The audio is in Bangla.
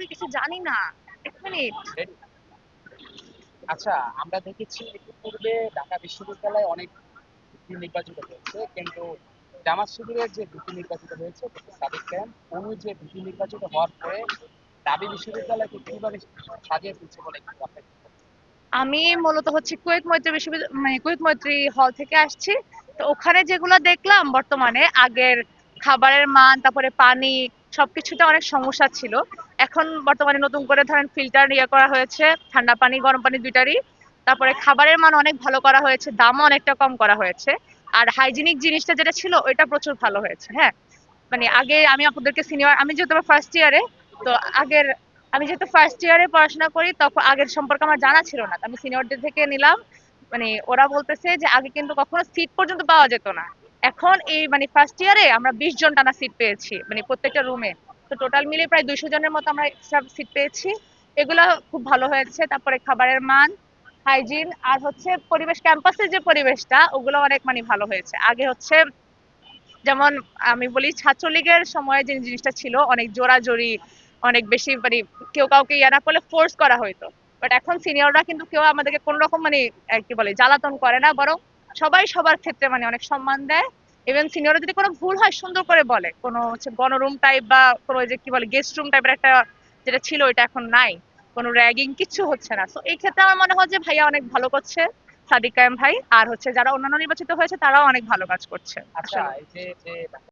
পুরোপুরি কিছু জানি না। এক মিনিট। আচ্ছা আমরা দেখেছি পূর্বে ঢাকা বিশ্ববিদ্যালয়ে অনেক নির্বাচিত হয়েছে কিন্তু জামাত শিবিরের যে ভিপি নির্বাচিত হয়েছে সাদিক খান উনি যে ভিপি নির্বাচিত হওয়ার পরে দাবি বিশ্ববিদ্যালয়কে কীভাবে সাজিয়ে তুলছে বলে আমি মূলত হচ্ছে কুয়েত মৈত্রী বিশ্ববিদ্যালয় মানে কুয়েত মৈত্রী হল থেকে আসছি। তো ওখানে যেগুলো দেখলাম বর্তমানে আগের খাবারের মান তারপরে পানি সবকিছুতে অনেক সমস্যা ছিল। এখন বর্তমানে নতুন করে ধরেন ফিল্টার ইয়ে করা হয়েছে, ঠান্ডা পানি, গরম পানি দুইটারই। তারপরে খাবারের মান অনেক ভালো করা হয়েছে, দামও অনেকটা কম করা হয়েছে। আর হাইজিনিক জিনিসটা যেটা ছিল, ওইটা প্রচুর ভালো হয়েছে হ্যাঁ? মানে আগে আমি আপনাদেরকে সিনিয়র আমি যেহেতু ফার্স্ট ইয়ারে তো আগের, আমি যেহেতু ফার্স্ট ইয়ারে পড়াশোনা করি, তখন আগের সম্পর্কে আমার জানা ছিল না। আমি সিনিয়রদের থেকে নিলাম মানে ওরা বলতেছে যে আগে কিন্তু কখনো সিট পর্যন্ত পাওয়া যেত না। এখন এই মানে ফার্স্ট ইয়ারে আমরা বিশ জন টানা সিট পেয়েছি মানে প্রত্যেকটা রুমে তো টোটাল মিলে প্রায় দুইশো জনের মতো আমরা এক্সট্রা সিট পেয়েছি। এগুলো খুব ভালো হয়েছে, তারপরে খাবারের মান হাইজিন আর হচ্ছে পরিবেশ ক্যাম্পাসের যে পরিবেশটা, ওগুলো অনেক মানে ভালো হয়েছে। আগে হচ্ছে যেমন আমি বলি, ছাত্রলীগের সময় যে জিনিসটা ছিল, অনেক জোরাজোরি, অনেক বেশি মানে কেউ কাউকে ইয়া না করলে ফোর্স করা হইতো। বাট এখন সিনিয়ররা কিন্তু কেউ আমাদেরকে কোন রকম মানে কি বলে, জ্বালাতন করে না, বরং সবাই সবার ক্ষেত্রে মানে অনেক সম্মান দেয়। ইভেন সিনিয়ররা যদি কোনো ভুল হয় সুন্দর করে বলে। কোনো হচ্ছে গণরুম টাইপ বা কোনো যে কি বলে গেস্ট রুম টাইপের একটা যেটা ছিল এটা এখন নাই। কোনো র্যাগিং কিছু হচ্ছে না। তো এই ক্ষেত্রে আমার মনে হয় যে ভাইয়া অনেক ভালো করছে সাদিক কায়েম ভাই। আর হচ্ছে যারা অন্যান্য নির্বাচিত হয়েছে তারাও অনেক ভালো কাজ করছে। আচ্ছা